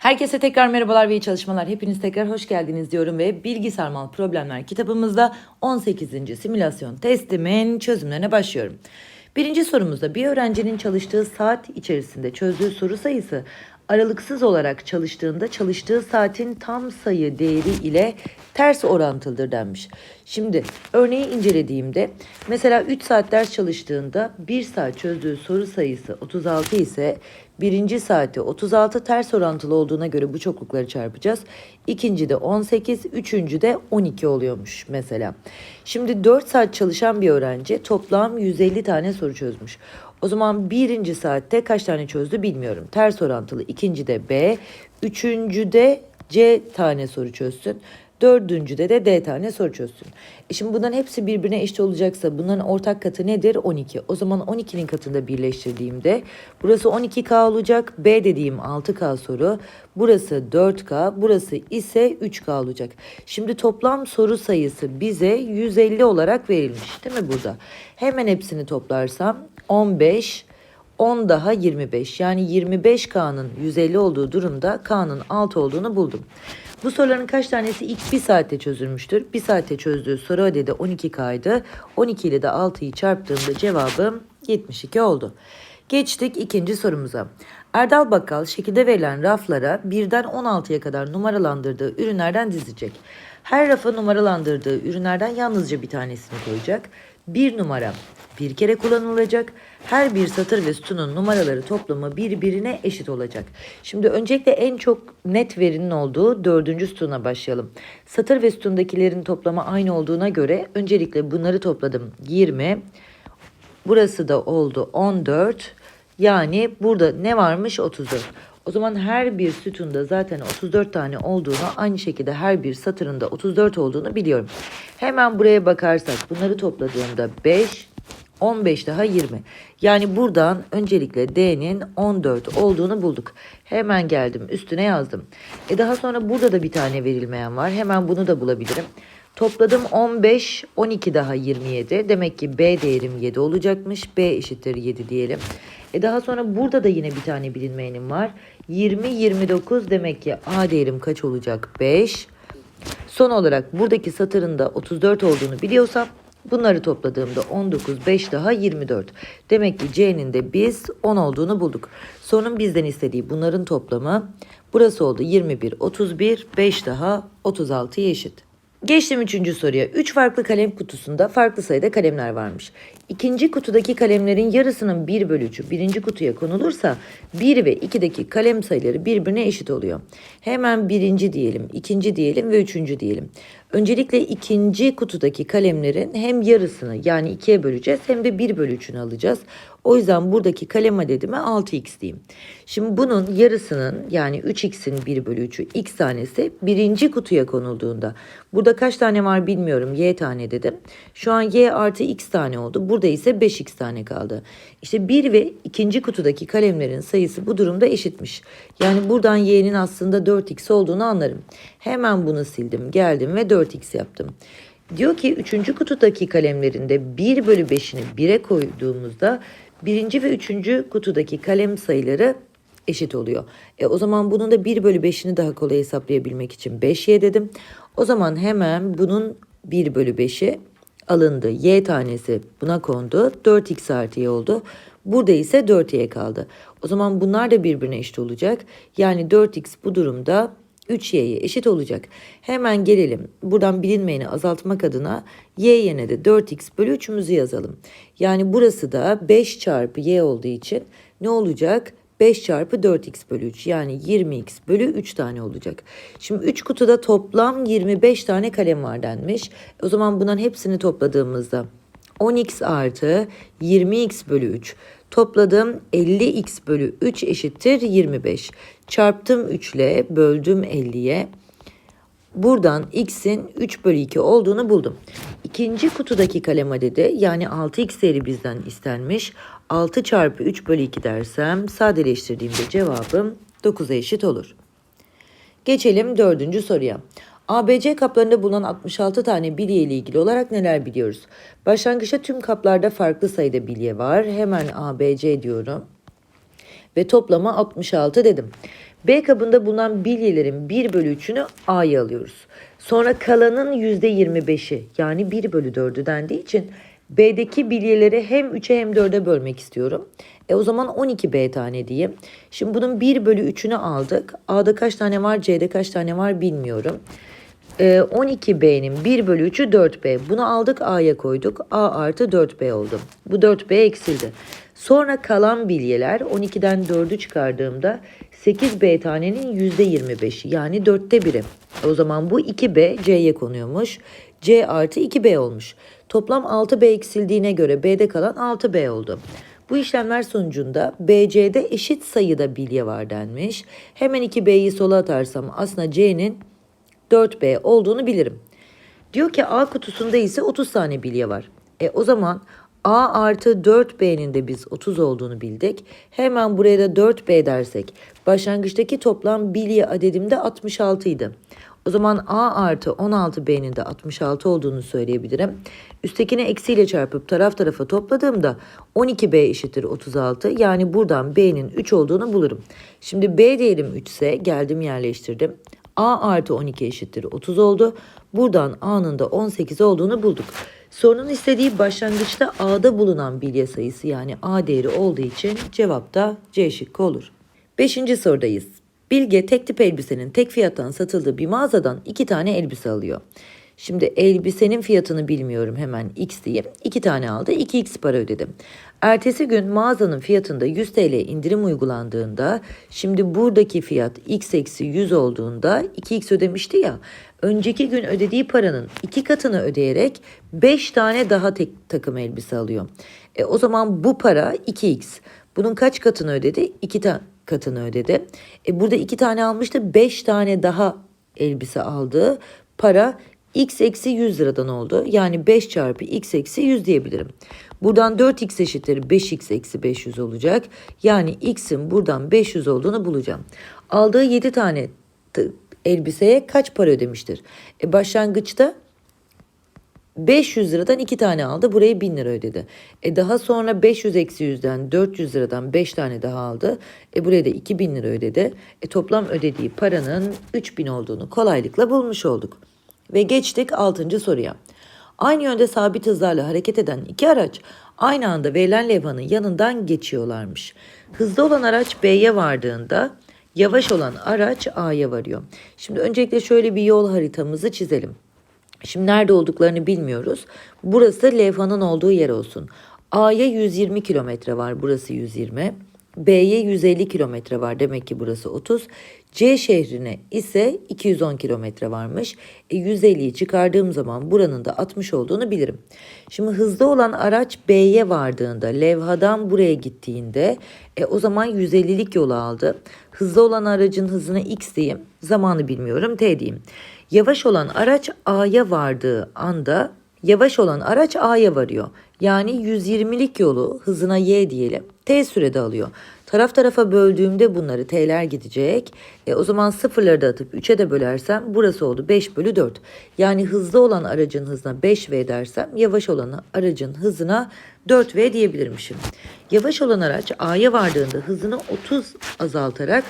Herkese tekrar merhabalar ve iyi çalışmalar. Hepiniz tekrar hoş geldiniz diyorum ve Bilgi Sarmal Problemler kitabımızda 18. simülasyon testimin çözümlerine başlıyorum. Birinci sorumuzda bir öğrencinin çalıştığı saat içerisinde çözdüğü soru sayısı aralıksız olarak çalıştığında çalıştığı saatin tam sayı değeri ile ters orantılıdır denmiş. Şimdi örneği incelediğimde mesela 3 saat ders çalıştığında 1 saat çözdüğü soru sayısı 36 ise birinci saati 36 ters orantılı olduğuna göre bu çoklukları çarpacağız. İkinci de 18, üçüncü de 12 oluyormuş mesela. Şimdi 4 saat çalışan bir öğrenci toplam 150 tane soru çözmüş. O zaman birinci saatte kaç tane çözdü bilmiyorum. Ters orantılı. İkinci de B. Üçüncü de C tane soru çözsün. Dördüncüde de D tane soru çözsün. E şimdi bunların hepsi birbirine eşit olacaksa bunların ortak katı nedir? 12. O zaman 12'nin katında birleştirdiğimde burası 12K olacak. B dediğim 6K soru. Burası 4K. Burası ise 3K olacak. Şimdi toplam soru sayısı bize 150 olarak verilmiş değil mi burada? Hemen hepsini toplarsam 15, 10 daha 25 yani 25K'nın 150 olduğu durumda K'nın 6 olduğunu buldum. Bu soruların kaç tanesi ilk 1 saatte çözülmüştür? 1 saatte çözdüğü soru adedi 12K'ydı. 12 ile de 6'yı çarptığımda cevabım 72 oldu. Geçtik ikinci sorumuza. Erdal Bakkal şekilde verilen raflara birden 16'ya kadar numaralandırdığı ürünlerden dizecek. Her rafa numaralandırdığı ürünlerden yalnızca bir tanesini koyacak. Bir numara bir kere kullanılacak. Her bir satır ve sütunun numaraları toplamı birbirine eşit olacak. Şimdi öncelikle en çok net verinin olduğu dördüncü sütuna başlayalım. Satır ve sütundakilerin toplamı aynı olduğuna göre öncelikle bunları topladım. 20, burası da oldu 14. Yani burada ne varmış 34. O zaman her bir sütunda zaten 34 tane olduğunu aynı şekilde her bir satırında 34 olduğunu biliyorum. Hemen buraya bakarsak bunları topladığımda 5, 15 daha 20. Yani buradan öncelikle D'nin 14 olduğunu bulduk. Hemen geldim üstüne yazdım. E daha sonra burada da bir tane verilmeyen var. Hemen bunu da bulabilirim. Topladım 15, 12 daha 27. Demek ki B değerim 7 olacakmış. B eşittir 7 diyelim. E daha sonra burada da yine bir tane bilinmeyenim var. 20, 29 demek ki A değerim kaç olacak? 5. Son olarak buradaki satırında 34 olduğunu biliyorsam bunları topladığımda 19, 5 daha 24. Demek ki C'nin de biz 10 olduğunu bulduk. Sorunun bizden istediği bunların toplamı burası oldu 21, 31, 5 daha 36'ya eşit. Geçtim üçüncü soruya. Üç farklı kalem kutusunda farklı sayıda kalemler varmış. İkinci kutudaki kalemlerin yarısının 1 bölü 3'ü birinci kutuya konulursa 1 ve 2'deki kalem sayıları birbirine eşit oluyor. Hemen birinci diyelim, ikinci diyelim ve üçüncü diyelim. Öncelikle ikinci kutudaki kalemlerin hem yarısını yani 2'ye böleceğiz hem de 1 bölü 3'ünü alacağız. O yüzden buradaki kalem adedime 6x diyeyim. Şimdi bunun yarısının yani 3x'in 1 bölü 3'ü x tanesi birinci kutuya konulduğunda. Burada kaç tane var bilmiyorum y tane dedim. Şu an y artı x tane oldu. Burada ise 5x tane kaldı. İşte 1 ve ikinci kutudaki kalemlerin sayısı bu durumda eşitmiş. Yani buradan y'nin aslında 4x olduğunu anlarım. Hemen bunu sildim geldim ve 4x yaptım. Diyor ki 3. kutudaki kalemlerinde 1 bölü 5'ini 1'e koyduğumuzda birinci ve üçüncü kutudaki kalem sayıları eşit oluyor. E o zaman bunun da 1 bölü 5'ini daha kolay hesaplayabilmek için 5y dedim. O zaman hemen bunun 1 bölü 5'i alındı. Y tanesi buna kondu. 4x artı y oldu. Burada ise 4y kaldı. O zaman bunlar da birbirine eşit olacak. Yani 4x bu durumda 3y'ye eşit olacak. Hemen gelelim. Buradan bilinmeyeni azaltmak adına y yerine de 4x bölü 3'ümüzü yazalım. Yani burası da 5 çarpı y olduğu için ne olacak? 5 çarpı 4x bölü 3 yani 20x bölü 3 tane olacak. Şimdi 3 kutuda toplam 25 tane kalem var denmiş. O zaman bunların hepsini topladığımızda 10x artı 20x bölü 3 topladım 50x bölü 3 eşittir 25. Çarptım 3 ile böldüm 50'ye. Buradan x'in 3 bölü 2 olduğunu buldum. İkinci kutudaki kalem adedi yani 6x değeri bizden istenmiş. 6 çarpı 3 bölü 2 dersem sadeleştirdiğimde cevabım 9'a eşit olur. Geçelim dördüncü soruya. ABC kaplarında bulunan 66 tane bilye ile ilgili olarak neler biliyoruz? Başlangıçta tüm kaplarda farklı sayıda bilye var. Hemen ABC diyorum. Ve toplama 66 dedim. B kabında bulunan bilyelerin 1 bölü 3'ünü A'ya alıyoruz. Sonra kalanın %25'i yani 1 bölü 4'ü dendiği için B'deki bilyeleri hem 3'e hem 4'e bölmek istiyorum. E o zaman 12 B tane diyeyim. Şimdi bunun 1 bölü 3'ünü aldık. A'da kaç tane var C'de kaç tane var bilmiyorum. E, 12B'nin 1 bölü 3'ü 4B. Bunu aldık A'ya koyduk. A artı 4B oldu. Bu 4B eksildi. Sonra kalan bilyeler 12'den 4'ü çıkardığımda 8B tanenin %25'i yani 4'te 1'i. O zaman bu 2B C'ye konuyormuş. C artı 2B olmuş. Toplam 6B eksildiğine göre B'de kalan 6B oldu. Bu işlemler sonucunda BC'de eşit sayıda bilye var denmiş. Hemen 2B'yi sola atarsam aslında C'nin 4B olduğunu bilirim. Diyor ki A kutusunda ise 30 tane bilye var. E o zaman A artı 4B'nin de biz 30 olduğunu bildik. Hemen buraya da 4B dersek başlangıçtaki toplam bilye adedim de 66 idi. O zaman A artı 16B'nin de 66 olduğunu söyleyebilirim. Üsttekini eksiyle çarpıp taraf tarafa topladığımda 12B eşittir 36. Yani buradan B'nin 3 olduğunu bulurum. Şimdi B değerim 3 ise geldim yerleştirdim. A artı 12 eşittir 30 oldu. Buradan A'nın da 18 olduğunu bulduk. Sorunun istediği başlangıçta A'da bulunan bilye sayısı yani A değeri olduğu için cevap da C şıkkı olur. Beşinci sorudayız. Bilge tek tip elbisenin tek fiyattan satıldığı bir mağazadan iki tane elbise alıyor. Şimdi elbisenin fiyatını bilmiyorum hemen x diyeyim. İki tane aldı 2x para ödedim. Ertesi gün mağazanın fiyatında 100 TL indirim uygulandığında şimdi buradaki fiyat x eksi 100 olduğunda 2x ödemişti ya. Önceki gün ödediği paranın iki katını ödeyerek 5 tane daha tek takım elbise alıyor. E, o zaman bu para 2x. Bunun kaç katını ödedi? 2 ta- katını ödedi. E, burada 2 tane almıştı 5 tane daha elbise aldı. Para x eksi 100 liradan oldu. Yani 5 çarpı x eksi 100 diyebilirim. Buradan 4x eşittir 5x eksi 500 olacak. Yani x'in buradan 500 olduğunu bulacağım. Aldığı 7 tane elbiseye kaç para ödemiştir? E başlangıçta 500 liradan 2 tane aldı. Buraya 1000 lira ödedi. E daha sonra 500 eksi 100'den 400 liradan 5 tane daha aldı. E buraya da 2000 lira ödedi. E toplam ödediği paranın 3000 olduğunu kolaylıkla bulmuş olduk. Ve geçtik 6. soruya. Aynı yönde sabit hızlarla hareket eden iki araç aynı anda verilen levhanın yanından geçiyorlarmış. Hızlı olan araç B'ye vardığında yavaş olan araç A'ya varıyor. Şimdi öncelikle şöyle bir yol haritamızı çizelim. Şimdi nerede olduklarını bilmiyoruz. Burası levhanın olduğu yer olsun. A'ya 120 kilometre var. Burası 120. B'ye 150 kilometre var. Demek ki burası 30. C şehrine ise 210 kilometre varmış. E 150'yi çıkardığım zaman buranın da 60 olduğunu bilirim. Şimdi hızlı olan araç B'ye vardığında, levhadan buraya gittiğinde e, o zaman 150'lik yolu aldı. Hızlı olan aracın hızına x diyeyim. Zamanı bilmiyorum t diyeyim. Yavaş olan araç A'ya vardığı anda yavaş olan araç A'ya varıyor. Yani 120'lik yolu hızına y diyelim. T sürede alıyor. Taraf tarafa böldüğümde bunları t'ler gidecek. E, o zaman sıfırları da atıp 3'e de bölersem burası oldu 5 bölü 4. Yani hızlı olan aracın hızına 5v dersem yavaş olan aracın hızına 4v diyebilirmişim. Yavaş olan araç A'ya vardığında hızını 30 azaltarak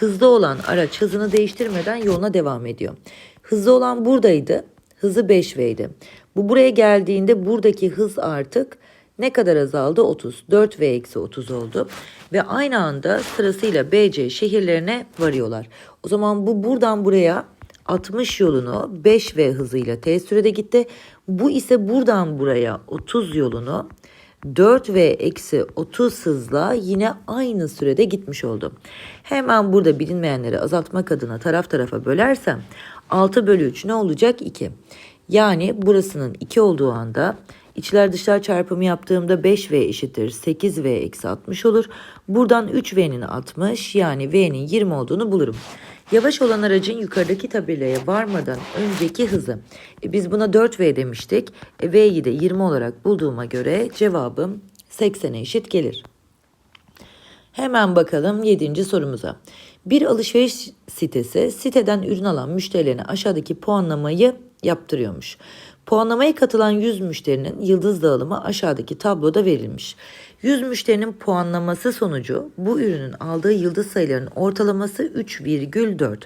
hızlı olan araç hızını değiştirmeden yoluna devam ediyor. Hızlı olan buradaydı. Hızı 5V'ydi. Bu buraya geldiğinde buradaki hız artık ne kadar azaldı? 30. 4V eksi 30 oldu. Ve aynı anda sırasıyla BC şehirlerine varıyorlar. O zaman bu buradan buraya 60 yolunu 5V hızıyla T sürede gitti. Bu ise buradan buraya 30 yolunu 4V eksi 30 hızla yine aynı sürede gitmiş oldu. Hemen burada bilinmeyenleri azaltmak adına taraf tarafa bölersem 6 bölü 3 ne olacak? 2. Yani burasının 2 olduğu anda içler dışlar çarpımı yaptığımda 5V eşittir 8V eksi 60 olur. Buradan 3V'nin 60 yani V'nin 20 olduğunu bulurum. Yavaş olan aracın yukarıdaki tabelaya varmadan önceki hızı. E biz buna 4V demiştik. E V'yi de 20 olarak bulduğuma göre cevabım 80'e eşit gelir. Hemen bakalım 7. sorumuza. Bir alışveriş sitesi siteden ürün alan müşterilerine aşağıdaki puanlamayı yaptırıyormuş. Puanlamaya katılan 100 müşterinin yıldız dağılımı aşağıdaki tabloda verilmiş. 100 müşterinin puanlaması sonucu bu ürünün aldığı yıldız sayılarının ortalaması 3,4.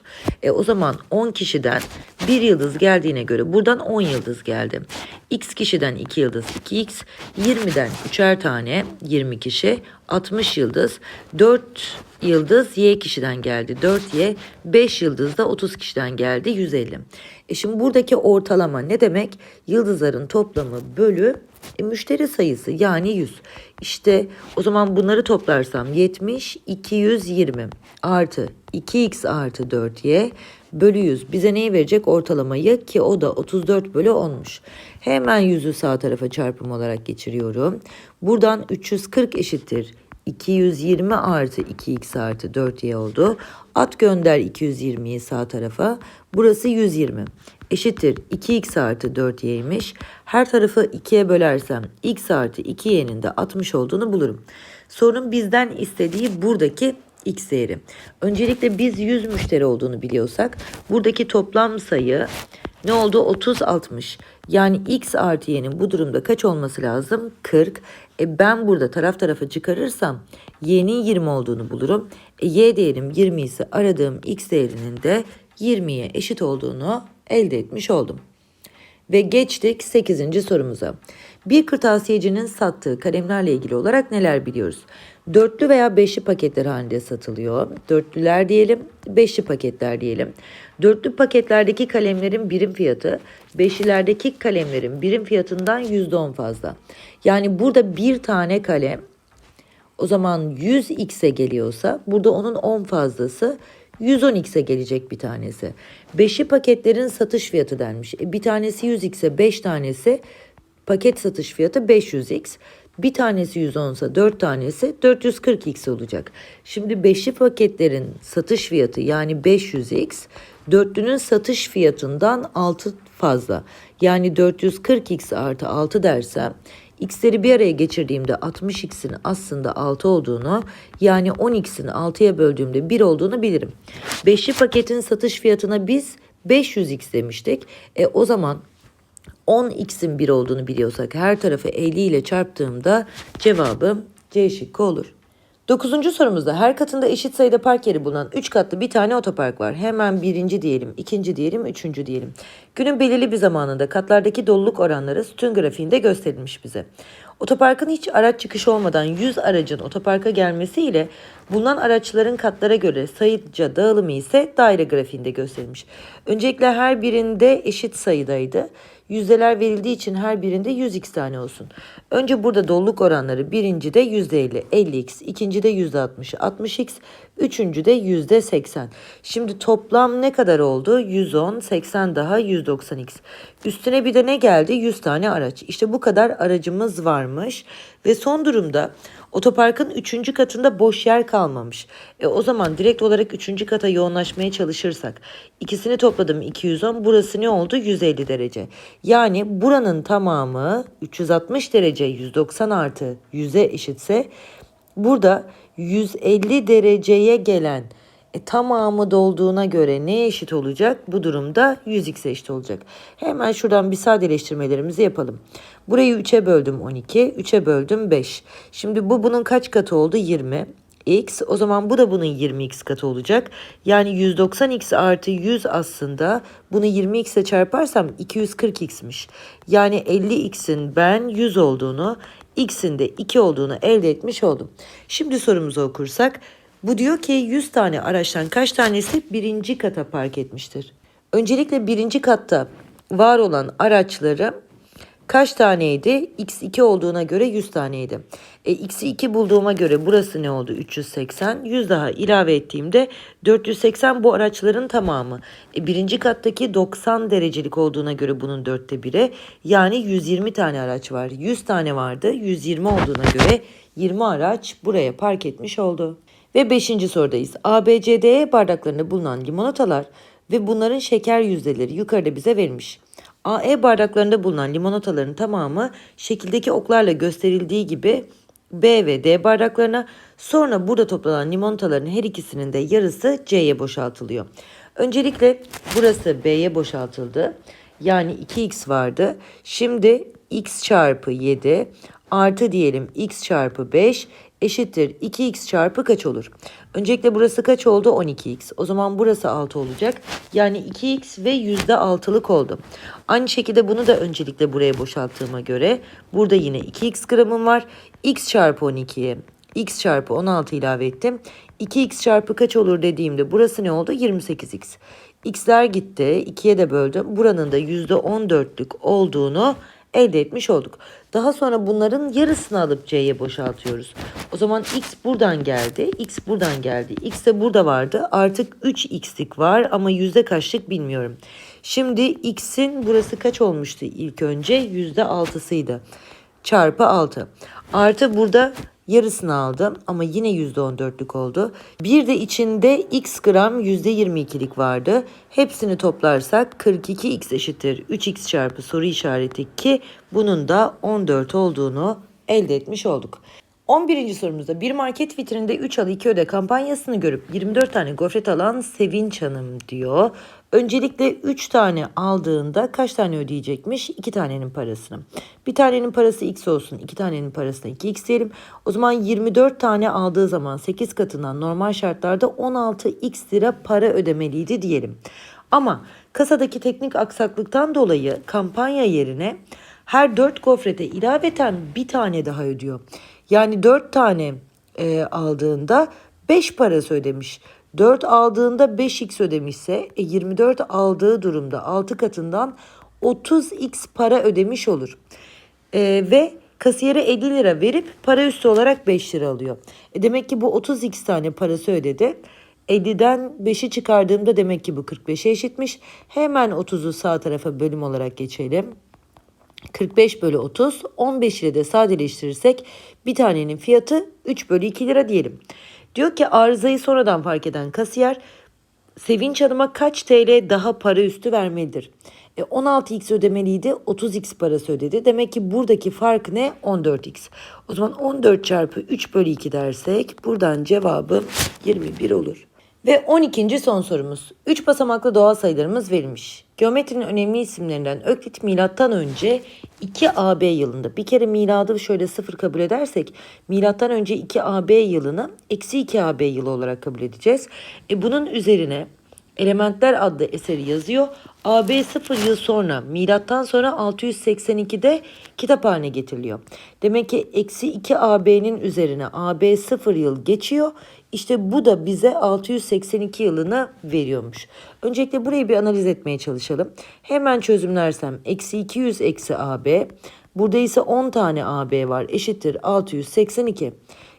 E o zaman 10 kişiden 1 yıldız geldiğine göre buradan 10 yıldız geldi. X kişiden 2 yıldız 2x, 20'den 3'er tane 20 kişi, 60 yıldız, 4 yıldız Y kişiden geldi 4Y, 5 yıldız da 30 kişiden geldi 150. E şimdi buradaki ortalama ne demek? Yıldızların toplamı bölü e, müşteri sayısı yani 100. İşte o zaman bunları toplarsam 70, 220 artı 2x artı 4y bölü 100 bize neyi verecek ortalamayı ki o da 34 bölü 10'muş. Hemen 100'ü sağ tarafa çarpım olarak geçiriyorum. Buradan 340 eşittir 220 artı 2x artı 4y oldu. At gönder 220'yi sağ tarafa. Burası 120. Eşittir 2x artı 4y'ymiş. Her tarafı 2'ye bölersem x artı 2y'nin de 60 olduğunu bulurum. Sorunun bizden istediği buradaki x değeri. Öncelikle biz 100 müşteri olduğunu biliyorsak buradaki toplam sayı ne oldu? 30 60. Yani x artı y'nin bu durumda kaç olması lazım? 40. E ben burada taraf tarafa çıkarırsam y'nin 20 olduğunu bulurum. E y değerim 20 ise aradığım x değerinin de 20'ye eşit olduğunu elde etmiş oldum. Ve geçtik 8. sorumuza. Bir kırtasiyecinin sattığı kalemlerle ilgili olarak neler biliyoruz? Dörtlü veya beşli paketler halinde satılıyor. Dörtlüler diyelim, beşli paketler diyelim. Dörtlü paketlerdeki kalemlerin birim fiyatı, beşlilerdeki kalemlerin birim fiyatından %10 fazla. Yani burada bir tane kalem o zaman 100x'e geliyorsa burada onun 10 fazlası 110x'e gelecek bir tanesi. Beşi paketlerin satış fiyatı denmiş. E, bir tanesi 100x'e 5 tanesi paket satış fiyatı 500x. Bir tanesi 110 ise 4 tanesi 440x olacak. Şimdi beşli paketlerin satış fiyatı yani 500x dörtlünün satış fiyatından 6 fazla. Yani 440x artı 6 dersem x'leri bir araya geçirdiğimde 60x'in aslında 6 olduğunu yani 10x'in 6'ya böldüğümde 1 olduğunu bilirim. Beşli paketin satış fiyatına biz 500x demiştik. E o zaman 10x'in 1 olduğunu biliyorsak her tarafı 50 ile çarptığımda cevabım C şıkkı olur. Dokuzuncu sorumuzda her katında eşit sayıda park yeri bulunan 3 katlı bir tane otopark var. Hemen birinci diyelim, ikinci diyelim, üçüncü diyelim. Günün belirli bir zamanında katlardaki doluluk oranları sütun grafiğinde gösterilmiş bize. Otoparkın hiç araç çıkışı olmadan 100 aracın otoparka gelmesiyle bulunan araçların katlara göre sayıca dağılımı ise daire grafiğinde gösterilmiş. Öncelikle her birinde eşit sayıdaydı. Yüzdeler verildiği için her birinde 100x tane olsun. Önce burada doluluk oranları birincide %50, 50x, ikincide %60, 60x, üçüncüde %80. Şimdi toplam ne kadar oldu? 110, 80 daha 190x. Üstüne bir de ne geldi? 100 tane araç. İşte bu kadar aracımız varmış. Ve son durumda otoparkın 3. katında boş yer kalmamış. E o zaman direkt olarak 3. kata yoğunlaşmaya çalışırsak ikisini topladım 210 burası ne oldu 150 derece. Yani buranın tamamı 360 derece 190 artı 100'e eşitse burada 150 dereceye gelen e, tamamı dolduğuna göre ne eşit olacak? Bu durumda 100x'e eşit olacak. Hemen şuradan bir sadeleştirmelerimizi yapalım. Burayı 3'e böldüm 12, 3'e böldüm 5. Şimdi bu bunun kaç katı oldu? 20 x o zaman bu da bunun 20x katı olacak. Yani 190x artı 100 aslında bunu 20x'e çarparsam 240x'miş. Yani 50x'in ben 100 olduğunu x'in de 2 olduğunu elde etmiş oldum. Şimdi sorumuzu okursak bu diyor ki 100 tane araçtan kaç tanesi birinci kata park etmiştir? Öncelikle birinci katta var olan araçları kaç taneydi? X2 olduğuna göre 100 taneydi. E, X'i 2 bulduğuma göre burası ne oldu? 380. 100 daha ilave ettiğimde 480 bu araçların tamamı. E, birinci kattaki 90 derecelik olduğuna göre bunun dörtte 1'e yani 120 tane araç var. 100 tane vardı. 120 olduğuna göre 20 araç buraya park etmiş oldu. Ve 5. sorudayız. ABCDE bardaklarında bulunan limonatalar ve bunların şeker yüzdeleri yukarıda bize verilmiş. AE bardaklarında bulunan limonataların tamamı şekildeki oklarla gösterildiği gibi B ve D bardaklarına sonra burada toplanan limonataların her ikisinin de yarısı C'ye boşaltılıyor. Öncelikle burası B'ye boşaltıldı. Yani 2x vardı. Şimdi x çarpı 7 artı diyelim x çarpı 5 eşittir 2x çarpı kaç olur? Öncelikle burası kaç oldu? 12x. O zaman burası 6 olacak. Yani 2x ve %6'lık oldu. Aynı şekilde bunu da öncelikle buraya boşalttığıma göre burada yine 2x gramım var. x çarpı 12'ye x çarpı 16 ilave ettim. 2x çarpı kaç olur dediğimde burası ne oldu? 28x. x'ler gitti. 2'ye de böldüm. Buranın da %14'lük olduğunu elde etmiş olduk. Daha sonra bunların yarısını alıp c'ye boşaltıyoruz. O zaman x buradan geldi, x buradan geldi. x de burada vardı. Artık 3x'lik var ama yüzde kaçlık bilmiyorum. Şimdi x'in burası kaç olmuştu ilk önce? Yüzde altısıydı. Çarpı 6. Artı burada yarısını aldım ama yine %14'lük oldu. Bir de içinde x gram %22'lik vardı. Hepsini toplarsak 42x eşittir 3x çarpı soru işareti ki bunun da 14 olduğunu elde etmiş olduk. 11. sorumuzda bir market vitrininde 3 al 2 öde kampanyasını görüp 24 tane gofret alan Sevinç Hanım diyor. Öncelikle 3 tane aldığında kaç tane ödeyecekmiş? 2 tanenin parasını. Bir tanenin parası x olsun. 2 tanenin parasına 2x diyelim. O zaman 24 tane aldığı zaman 8 katından normal şartlarda 16x lira para ödemeliydi diyelim. Ama kasadaki teknik aksaklıktan dolayı kampanya yerine her 4 gofrete ilaveten bir tane daha ödüyor. Yani 4 tane e, aldığında 5 parası ödemiş. 4 aldığında 5x ödemişse e, 24 aldığı durumda 6 katından 30x para ödemiş olur. E, ve kasiyere 50 lira verip para üstü olarak 5 lira alıyor. E, demek ki bu 30x tane parası ödedi. 50'den 5'i çıkardığımda demek ki bu 45'e eşitmiş. Hemen 30'u sağ tarafa bölüm olarak geçelim. 45 bölü 30 15 ile de sadeleştirirsek bir tanenin fiyatı 3 bölü 2 lira diyelim. Diyor ki arızayı sonradan fark eden kasiyer Sevinç Hanım'a kaç TL daha para üstü vermelidir? E 16x ödemeliydi 30x parası ödedi. Demek ki buradaki fark ne? 14x. O zaman 14 çarpı 3 bölü 2 dersek buradan cevabı 21 olur. Ve 12. son sorumuz. 3 basamaklı doğal sayılarımız verilmiş. Geometrinin önemli isimlerinden Öklit milattan önce 2 AB yılında. Bir kere miladı şöyle sıfır kabul edersek milattan önce 2 AB yılını eksi 2 AB yılı olarak kabul edeceğiz. E bunun üzerine Elementler adlı eseri yazıyor. AB 0 yıl sonra milattan sonra 682'de kitap haline getiriliyor. Demek ki eksi 2 AB'nin üzerine AB 0 yıl geçiyor. İşte bu da bize 682 yılını veriyormuş. Öncelikle burayı bir analiz etmeye çalışalım. Hemen çözümlersem eksi 200 eksi AB. Burada ise 10 tane AB var eşittir 682.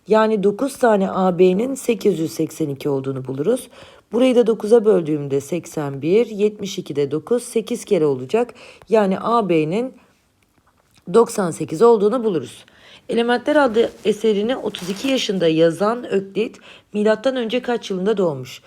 Yani 9 tane AB'nin 882 olduğunu buluruz. Burayı da 9'a böldüğümde 81, 72'de 9, 8 kere olacak. Yani AB'nin 98 olduğunu buluruz. Elementler adlı eserini 32 yaşında yazan Öklit milattan önce kaç yılında doğmuş?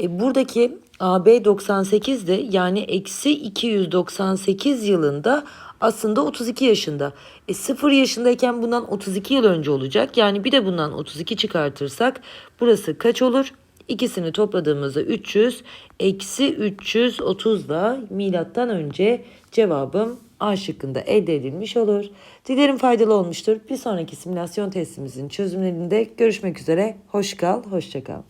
E, buradaki AB 98'de yani eksi 298 yılında aslında 32 yaşında. E 0 yaşındayken bundan 32 yıl önce olacak. Yani bir de bundan 32 çıkartırsak burası kaç olur? İkisini topladığımızda 300 eksi 330 da milattan önce cevabım A şıkkında elde edilmiş olur. Dilerim faydalı olmuştur. Bir sonraki simülasyon testimizin çözümlerinde görüşmek üzere. Hoş kal, hoşça kal.